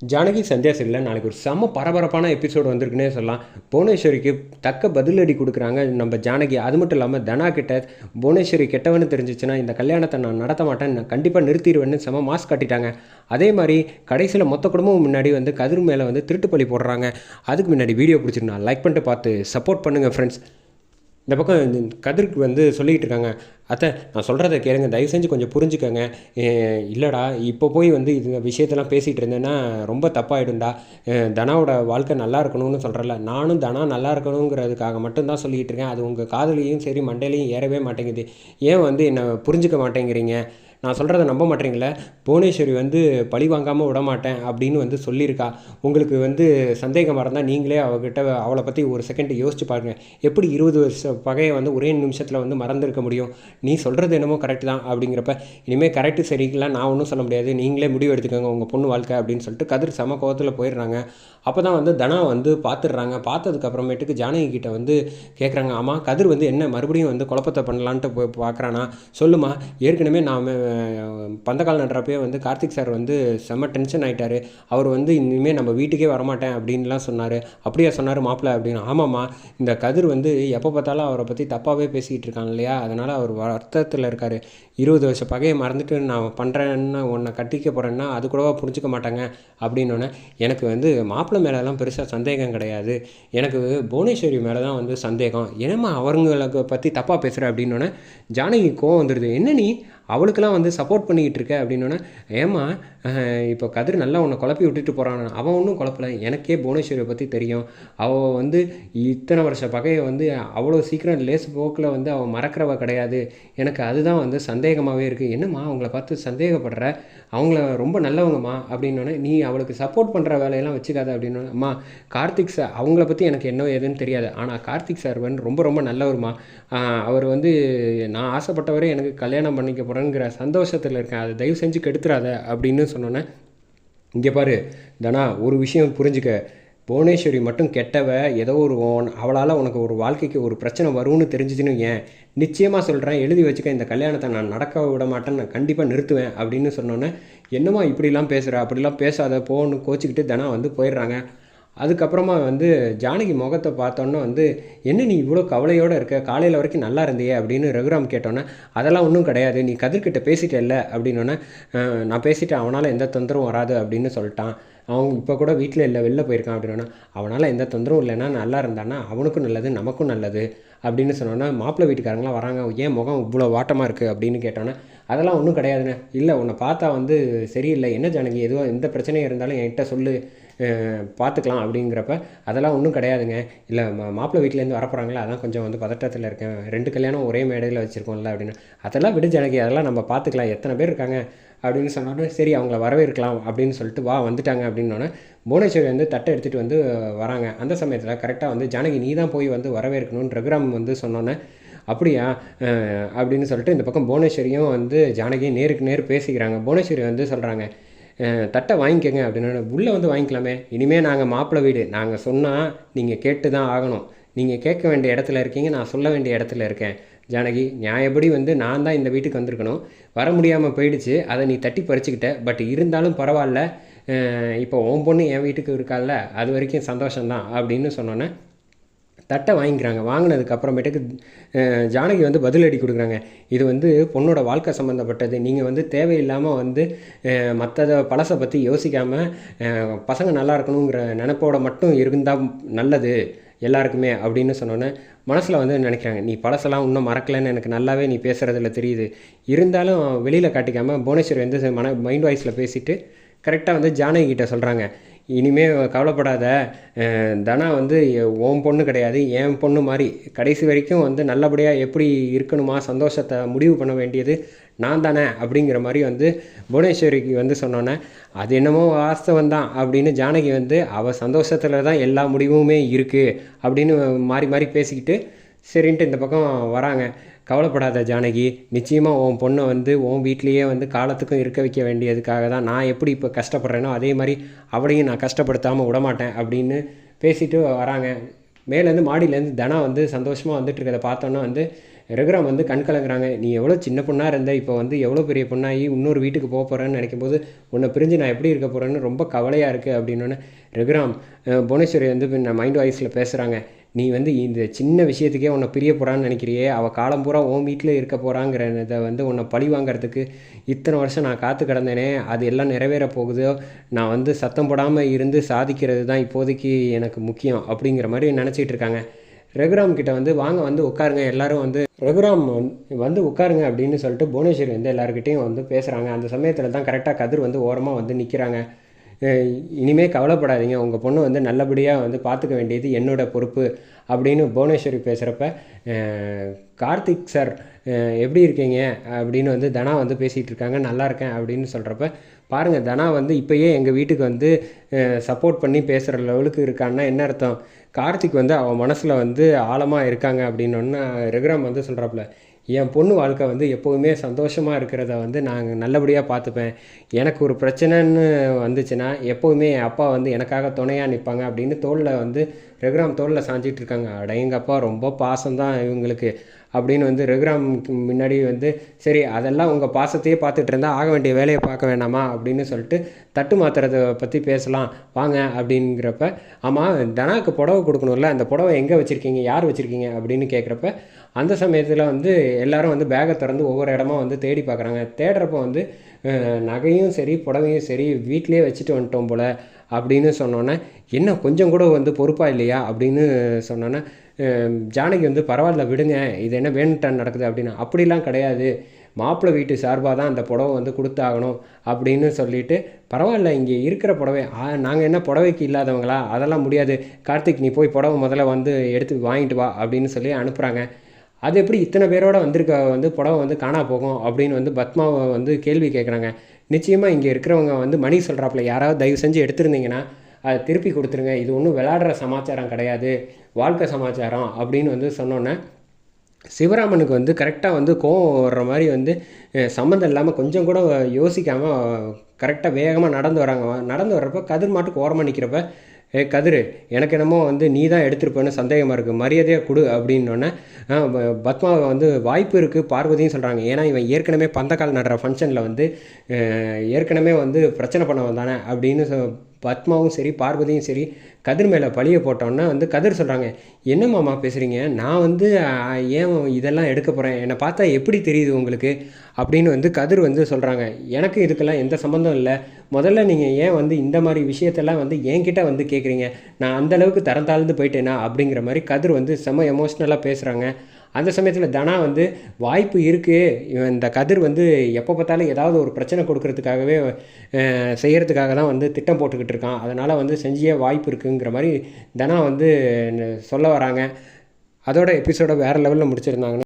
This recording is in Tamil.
ஜானகி சந்தியா சரியில்லை நாளைக்கு ஒரு செம்ம பரபரப்பான எபிசோடு வந்திருக்குன்னே சொல்லலாம். புவனேஸ்வரிக்கு தக்க பதிலடி கொடுக்குறாங்க நம்ம ஜானகி. அது மட்டும் இல்லாமல் தனா கிட்ட புவனேஸ்வரி கெட்டவனு தெரிஞ்சிச்சுன்னா இந்த கல்யாணத்தை நான் நடத்த மாட்டேன் நான் கண்டிப்பாக நிறுத்திடுவேன்னு செம்ம மாஸ் காட்டிட்டாங்க. அதே மாதிரி கடைசியில் மொத்த குடும்பமும் முன்னாடி வந்து கதிர் மேலே வந்து திருட்டுப்பள்ளி போடுறாங்க. அதுக்கு முன்னாடி வீடியோ பிடிச்சிருந்தா லைக் பண்ணிட்டு பார்த்து சப்போர்ட் பண்ணுங்கள் ஃப்ரெண்ட்ஸ் இந்த பக்கம் இந்த வந்து சொல்லிக்கிட்டு இருக்காங்க. அத்தை நான் சொல்கிறத கேளுங்க. தயவு செஞ்சு கொஞ்சம் புரிஞ்சுக்கோங்க. இல்லைடா இப்போ போய் வந்து இந்த விஷயத்தெல்லாம் பேசிகிட்டு இருந்தேன்னா ரொம்ப தப்பாகிடும்டா தனாவோட வாழ்க்கை நல்லா இருக்கணும்னு சொல்கிறல நானும் தனா நல்லா இருக்கணுங்கிறதுக்காக மட்டும்தான் சொல்லிகிட்டு இருக்கேன். அது உங்கள் காதலியும் சரி மண்டையிலையும் ஏறவே மாட்டேங்குது. ஏன் வந்து என்னை புரிஞ்சுக்க மாட்டேங்கிறீங்க? நான் சொல்கிறத நம்ப மாட்டேங்களே? புவனேஸ்வரி வந்து பழி வாங்காமல் விட மாட்டேன் அப்படின்னு வந்து சொல்லியிருக்கா. உங்களுக்கு வந்து சந்தேகமாக இருந்தால் நீங்களே அவகிட்ட அவளை பற்றி ஒரு செகண்ட் யோசிச்சு பாருங்கள் எப்படி இருபது வருஷ பகையை வந்து ஒரே நிமிஷத்தில் வந்து மறந்துருக்க முடியும்? நீ சொல்கிறது என்னமோ கரெக்ட் தான் அப்படிங்கிறப்ப இனிமேல் கரெக்டு சரிங்களா நான் ஒன்றும் சொல்ல முடியாது. நீங்களே முடிவு எடுத்துக்கோங்க உங்கள் பொண்ணு வாழ்க்கை அப்படின்னு சொல்லிட்டு கதிர் சம கோபத்தில் போயிடுறாங்க. அப்போ தான் வந்து தனா வந்து பார்த்துடுறாங்க பார்த்ததுக்கப்புறமேட்டுக்கு ஜானகி கிட்ட வந்து கேட்குறாங்க ஆமாம் கதிர் வந்து என்ன மறுபடியும் வந்து குழப்பத்தை பண்ணலான்ட்டு போய் பார்க்குறானா சொல்லுமா ஏற்கனவே நான் பந்தக்கால் நடுறப்பயே வந்து கார்த்திக் சார் வந்து செம்ம டென்ஷன் ஆகிட்டார் அவர் வந்து இனிமேல் நம்ம வீட்டுக்கே வரமாட்டேன் அப்படின்லாம் சொன்னார். அப்படியே சொன்னார் மாப்பிள்ள அப்படின்னு. ஆமாம்மா இந்த கதிர் வந்து எப்போ பார்த்தாலும் அவரை பற்றி தப்பாகவே பேசிக்கிட்டு இருக்காங்க இல்லையா? அதனால் அவர் வருத்தத்தில் இருக்கார். இருபது வருஷம் பகையை மறந்துட்டு நான் பண்ணுறேன்னு உன்னை கட்டிக்க போகிறேன்னா அது கூடவா புரிஞ்சுக்க மாட்டாங்க? அப்படின்னோடனே எனக்கு வந்து மாப்பிள்ளை மேலெலாம் பெருசாக சந்தேகம் கிடையாது. எனக்கு புவனேஸ்வரி மேலே தான் வந்து சந்தேகம். என்னம்மா அவங்களுக்கு பற்றி தப்பாக பேசுகிற அப்படின்னோடனே ஜானகி கோவம் வந்துடுது என்ன நீ? அவளுக்கெல்லாம் வந்து சப்போர்ட் பண்ணிக்கிட்டு இருக்க அப்படின்னோடனே ஏமா இப்போ கதிர் நல்லா உன்னை குழப்பி விட்டுட்டு போகிறான் அவன் ஒன்றும் குழப்பல. எனக்கே புவனேஸ்வரியை பற்றி தெரியும். அவள் வந்து இத்தனை வருஷ பகையை வந்து அவ்வளோ சீக்கிரம் லேஸ் போக்கில் வந்து அவள் மறக்கிறவ கிடையாது. எனக்கு அதுதான் வந்து சந்தேகமாகவே இருக்குது என்னம்மா அவங்கள பார்த்து சந்தேகப்படுற? அவங்கள ரொம்ப நல்லவங்கம்மா அப்படின்னோடனே நீ அவளுக்கு சப்போர்ட் பண்ணுற வேலையெல்லாம் வச்சுக்காத அப்படின்னு அம்மா கார்த்திக் சார் அவங்கள பற்றி எனக்கு என்ன ஏதுன்னு தெரியாது. ஆனால் கார்த்திக் சார் வந்து ரொம்ப ரொம்ப நல்லவருமா அவர் வந்து நான் ஆசைப்பட்டவரே எனக்கு கல்யாணம் பண்ணிக்க போகிறேங்கிற சந்தோஷத்தில் இருக்கேன். அதை தயவு செஞ்சு கெடுத்துறாத அப்படின்னு சொன்னோன்னே இங்கே பாரு தனா ஒரு விஷயம் புரிஞ்சுக்க. புவனேஸ்வரி மட்டும் கெட்டவ ஏதோ ஒரு உன்- அவளால் உனக்கு ஒரு வாழ்க்கைக்கு ஒரு பிரச்சனை வரும்னு தெரிஞ்சுச்சுன்னு ஏன் நிச்சயமாக சொல்கிறேன் எழுதி வச்சுக்க இந்த கல்யாணத்தை நான் நடக்க விட மாட்டேன்னு நான் கண்டிப்பாக நிறுத்துவேன் அப்படின்னு சொன்னோன்னே என்னம்மா இப்படிலாம் பேசுகிற அப்படிலாம் பேசாத போன்னு கோச்சிக்கிட்டு தினம் வந்து போயிடுறாங்க. அதுக்கப்புறமா வந்து ஜானகி முகத்தை பார்த்தோன்னே வந்து என்ன நீ இவ்வளோ கவலையோடு இருக்க? காலையில் வரைக்கும் நல்லா இருந்தியே? அப்படின்னு ரகுராம் கேட்டோன்னே அதெல்லாம் ஒன்றும் கிடையாது. நீ கதிர்கிட்ட பேசிட்டல்ல? இல்லை அப்படின்னோன்னே நான் பேசிட்டேன். அவனால் எந்த தொந்தரவும் வராது. அப்படின்னு சொல்லிட்டான். அவன் இப்போ கூட வீட்டில் இல்லை வெளில போயிருக்கான் அப்படின்னா அவனால் எந்த தொந்தரவும் இல்லைன்னா நல்லா இருந்தான்னா அவனுக்கும் நல்லது நமக்கும் நல்லது. அப்படின்னு சொன்னோன்னா மாப்பிள்ளை வீட்டுக்காரங்களாம் வராங்க. ஏன் முகம் இவ்வளோ வாட்டமாக இருக்குது அப்படின்னு கேட்டோன்னே அதெல்லாம் ஒன்றும் கிடையாதுண்ணே. இல்லை உன்னை பார்த்தா வந்து சரியில்லை. என்ன ஜானகி? எதுவும் எந்த பிரச்சனையும் இருந்தாலும் என்கிட்ட சொல்லு. பார்த்துக்கலாம் அப்படிங்கிறப்ப அதெல்லாம் ஒன்றும் கிடையாதுங்க. இல்லை மா மாப்பிள்ளை வீட்டிலேருந்து வரப்போகிறாங்களா அதான் கொஞ்சம் வந்து பதட்டத்தில் இருக்கேன். ரெண்டு கல்யாணம் ஒரே மேடையில் வச்சுருக்கோம்ல அப்படின்னு. அதெல்லாம் விடு ஜானகி அதெல்லாம் நம்ம பார்த்துக்கலாம். எத்தனை பேர் இருக்காங்க அப்படின்னு சொன்னோன்னே சரி அவங்கள வரவேற்கலாம் அப்படின்னு சொல்லிட்டு வா வந்துட்டாங்க அப்படின்னோடனே புவனேஸ்வரி வந்து தட்டை எடுத்துகிட்டு வந்து வராங்க. அந்த சமயத்தில் கரெக்டாக வந்து ஜானகி நீ தான் போய் வந்து வரவேற்கணும்னு ரகுராம் வந்து சொன்னோன்னே அப்படியா? அப்படின்னு சொல்லிட்டு இந்த பக்கம் புவனேஸ்வரியும் வந்து ஜானகியும் நேருக்கு நேர் பேசிக்கிறாங்க. புவனேஸ்வரி வந்து சொல்கிறாங்க தட்டை வாங்கிக்கோங்க அப்படின்னா உள்ளே வந்து வாங்கிக்கலாமே. இனிமேல் நாங்கள் மாப்பிள்ளை வீடு. நாங்கள் சொன்னால் நீங்கள் கேட்டு தான் ஆகணும். நீங்கள் கேட்க வேண்டிய இடத்துல இருக்கீங்க. நான் சொல்ல வேண்டிய இடத்துல இருக்கேன். ஜானகி நியாயப்படி வந்து நான் தான் இந்த வீட்டுக்கு வந்திருக்கணும். வர முடியாமல் போயிடுச்சு. அதை நீ தட்டி பறிச்சுக்கிட்ட. பட் இருந்தாலும் பரவாயில்ல. இப்போ உன் பொண்ணு என் வீட்டுக்கு இருக்கால்ல. அது வரைக்கும் சந்தோஷம்தான். அப்படின்னு சொன்னோன்னே தட்டை வாங்கிக்கிறாங்க. வாங்கினதுக்கு அப்புறமேட்டுக்கு ஜானகி வந்து பதிலடி கொடுக்குறாங்க. இது வந்து பொண்ணோட வாழ்க்கை சம்மந்தப்பட்டது நீங்கள் வந்து தேவையில்லாமல் வந்து மற்றதை பழசை பற்றி யோசிக்காமல் பசங்க நல்லா இருக்கணுங்கிற நினப்போட மட்டும் இருந்தால் நல்லது எல்லாருக்குமே அப்படின்னு சொன்னோன்னே மனசில் வந்து நினைக்கிறாங்க. நீ பழசெல்லாம் இன்னும் மறக்கலைன்னு எனக்கு நல்லாவே நீ பேசுகிறதுல தெரியுது. இருந்தாலும் வெளியில் காட்டிக்காமல் புவனேஸ்வரி வந்து மன மைண்ட் வாய்ஸில் பேசிவிட்டு கரெக்டாக வந்து ஜானகி கிட்டே சொல்கிறாங்க இனிமேல் கவலைப்படாத. தனா வந்து எ- உன் பொண்ணு கிடையாது என் பொண்ணு மாதிரி. கடைசி வரைக்கும் வந்து நல்லபடியாக எப்படி இருக்கணுமா சந்தோஷத்தை முடிவு பண்ண வேண்டியது நான் தானே அப்படிங்கிற மாதிரி வந்து புவனேஸ்வரிக்கு வந்து சொன்னோன்னே அது என்னமோ வாஸ்தவம் தான் அப்படின்னு ஜானகி வந்து அவள் சந்தோஷத்தில் தான் எல்லா முடிவுமே இருக்குது அப்படின்னு மாறி மாறி பேசிக்கிட்டு சரின்ட்டு இந்த பக்கம் வராங்க. கவலைப்படாத ஜானகி நிச்சயமாக உன் பொண்ணை வந்து உன் வீட்லேயே வந்து காலத்துக்கும் இருக்க வைக்க வேண்டியதுக்காக தான் நான் எப்படி இப்போ கஷ்டப்படுறேனோ அதே மாதிரி அவளையும் நான் கஷ்டப்படுத்தாமல் விடமாட்டேன் அப்படின்னு பேசிட்டு வராங்க. மேலேருந்து மாடியிலேருந்து தனா வந்து சந்தோஷமாக வந்துட்டு இருக்கிறத பார்த்தோன்னா வந்து ரகுராம் வந்து கண் கலங்குறாங்க. நீ எவ்வளோ சின்ன பொண்ணாக இருந்த இப்போ வந்து எவ்வளோ பெரிய பொண்ணாகி இன்னொரு வீட்டுக்கு போக போகிறேன்னு நினைக்கும் போது உன்னை பிரிஞ்சு நான் எப்படி இருக்க போகிறேன்னு ரொம்ப கவலையாக இருக்குது அப்படின்னோடனே ரகுராம் புவனேஸ்வரி வந்து நான் மைண்ட் வாய்ஸில் பேசுகிறாங்க நீ வந்து இந்த சின்ன விஷயத்துக்கே உன்னை பிரிய போகிறான்னு நினைக்கிறியே? அவள் காலம் பூரா உன் வீட்டில் இருக்க போகிறாங்கிறத வந்து உன்னை பழி வாங்குறதுக்கு இத்தனை வருஷம் நான் காத்து கிடந்தேனே அது எல்லாம் நிறைவேற போகுதோ? நான் வந்து சத்தம் போடாமல் இருந்து சாதிக்கிறது தான் இப்போதைக்கு எனக்கு முக்கியம் அப்படிங்கிற மாதிரி நினச்சிட்டு இருக்காங்க. ரகுராம் கிட்ட வந்து வாங்க வந்து உட்காருங்க எல்லாரும் வந்து ரகுராம் வந்து- வந்து உட்காருங்க அப்படின்னு சொல்லிட்டு புவனேஸ்வரி வந்து எல்லாருக்கிட்டையும் வந்து பேசுகிறாங்க அந்த சமயத்தில் தான் கரெக்டாக கதிர் வந்து ஓரமாக வந்து நிற்கிறாங்க இனிமே கவலைப்படாதீங்க. உங்கள் பொண்ணு வந்து நல்லபடியாக வந்து பார்த்துக்க வேண்டியது என்னோட பொறுப்பு அப்படின்னு புவனேஸ்வரி பேசுகிறப்ப கார்த்திக் சார் எப்படி இருக்கீங்க? அப்படின்னு வந்து தனா வந்து பேசிகிட்டு இருக்காங்க. நல்லா இருக்கேன் அப்படின்னு சொல்கிறப்ப பாருங்கள் தனா வந்து இப்போயே எங்கள் வீட்டுக்கு வந்து சப்போர்ட் பண்ணி பேசுகிற லெவலுக்கு இருக்கான்னா என்ன அர்த்தம்? கார்த்திக் வந்து அவன் மனசில் வந்து ஆழமாக இருக்காங்க அப்படின்னொன்னு ரகுராம் வந்து சொல்கிறாப்புல என் பொண்ணு வாழ்க்கை வந்து எப்போதுமே சந்தோஷமாக இருக்கிறத வந்து நாங்கள் நல்லபடியாக பார்த்துப்பேன். எனக்கு ஒரு பிரச்சனைன்னு வந்துச்சுன்னா எப்போவுமே என் அப்பா வந்து எனக்காக துணையாக நிற்பாங்க அப்படின்னு தோளில் வந்து ரகுராம் தோளில் சாஞ்சிட்டு இருக்காங்க. அட எங்கள் அப்பா ரொம்ப பாசம்தான் இவங்களுக்கு. அப்படின்னு வந்து ரகுராம் முன்னாடி வந்து சரி அதெல்லாம் உங்கள் பாசத்தையே பார்த்துட்டு இருந்தால் ஆக வேண்டிய வேலையை பார்க்க வேணாமா? அப்படின்னு சொல்லிட்டு தட்டு மாத்துறதை பற்றி பேசலாம். வாங்க அப்படிங்கிறப்ப ஆமாம் தனாவுக்கு புடவை கொடுக்கணும்ல. அந்த புடவை எங்கே வச்சுருக்கீங்க? யார் வச்சுருக்கீங்க? அப்படின்னு கேட்குறப்ப அந்த சமயத்தில் வந்து எல்லாரும் வந்து பேகை திறந்து ஒவ்வொரு இடமா வந்து தேடி பார்க்குறாங்க. தேடுறப்ப வந்து நகையும் சரி புடவையும் சரி வீட்டிலேயே வச்சுட்டு வந்துட்டோம் போல் அப்படின்னு சொன்னோன்னே என்ன கொஞ்சம் கூட வந்து பொறுப்பாக இல்லையா அப்படின்னு சொன்னோன்னே ஜானகி வந்து பரவாயில்ல விடுங்க இது என்ன வேணுட்டான் நடக்குது அப்படின்னு. அப்படிலாம் கிடையாது. மாப்பிள்ளை வீட்டு சார்பாக தான் அந்த புடவை வந்து கொடுத்தாகணும் அப்படின்னு சொல்லிட்டு பரவாயில்ல இங்கே இருக்கிற புடவை நாங்கள் என்ன புடவைக்கு இல்லாதவங்களா? அதெல்லாம் முடியாது. கார்த்திக் நீ போய் புடவை முதல்ல வந்து எடுத்து வாங்கிட்டு வா அப்படின்னு சொல்லி அனுப்புகிறாங்க அது எப்படி இத்தனை பேரோட வந்திருக்க வந்து புடவை வந்து காணா போகும் அப்படின்னு வந்து பத்மாவை வந்து கேள்வி கேட்குறாங்க. நிச்சயமாக இங்கே இருக்கிறவங்க வந்து மணி சொல்கிறாப்புல யாராவது தயவு செஞ்சு எடுத்திருந்தீங்கன்னா அதை திருப்பி கொடுத்துருங்க. இது ஒன்றும் விளாடுற சமாச்சாரம் கிடையாது. வாழ்க்கை சமாச்சாரம் அப்படின்னு வந்து சொன்னோன்னே சிவராமனுக்கு வந்து கரெக்டாக வந்து கோவம் வர்ற மாதிரி வந்து சம்மந்தம் இல்லாமல் கொஞ்சம் கூட யோசிக்காமல் கரெக்டாக வேகமாக நடந்து வராங்க. நடந்து வர்றப்ப கதிர் மாட்டுக்கு ஓரமாக நிற்கிறப்ப ஏ கதிர் எனக்கு என்னமோ வந்து நீ தான் எடுத்துருப்பேன்னு சந்தேகமாக இருக்குது மரியாதையாக கொடு அப்படின்னோடனே பத்மாவை வந்து வாய்ப்பு இருக்குது பார்வதியும் சொல்கிறாங்க ஏன்னா இவன் ஏற்கனவே பந்தக்கால் நடுற ஃபங்க்ஷனில் வந்து ஏற்கனவே வந்து பிரச்சனை பண்ண வந்தானே அப்படின்னு சொ- பத்மாவும் சரி பார்வதியும் சரி கதிர் மேலே பழிய போட்டோன்னா வந்து கதிர் சொல்கிறாங்க என்ன மாமா பேசுகிறீங்க நான் வந்து ஏன் இதெல்லாம் எடுக்க போகிறேன் என்னை பார்த்தா எப்படி தெரியுது உங்களுக்கு? அப்படின்னு வந்து கதிர் வந்து சொல்கிறாங்க எனக்கு இதுக்கெல்லாம் எந்த சம்மந்தம் இல்லை. முதல்ல நீங்கள் ஏன் வந்து இந்த மாதிரி விஷயத்தெல்லாம் வந்து என்கிட்ட வந்து கேட்குறீங்க நான் அந்தளவுக்கு தரம் தாழ்ந்து போயிட்டேனா? அப்படிங்கிற மாதிரி கதிர் வந்து செம்ம எமோஷ்னலாக பேசுகிறாங்க அந்த சமயத்தில் தனா வந்து வாய்ப்பு இருக்குது இவன் இந்த கதிர் வந்து எப்போ பார்த்தாலும் ஏதாவது ஒரு பிரச்சனை கொடுக்கறதுக்காகவே செய்கிறதுக்காக தான் வந்து திட்டம் போட்டுக்கிட்டு இருக்கான். அதனால் வந்து செஞ்சியே வாய்ப்பு இருக்குங்கிற மாதிரி தனா வந்து சொல்ல வராங்க. அதோட எபிசோட வேறு லெவலில் முடிச்சிருந்தாங்கன்னு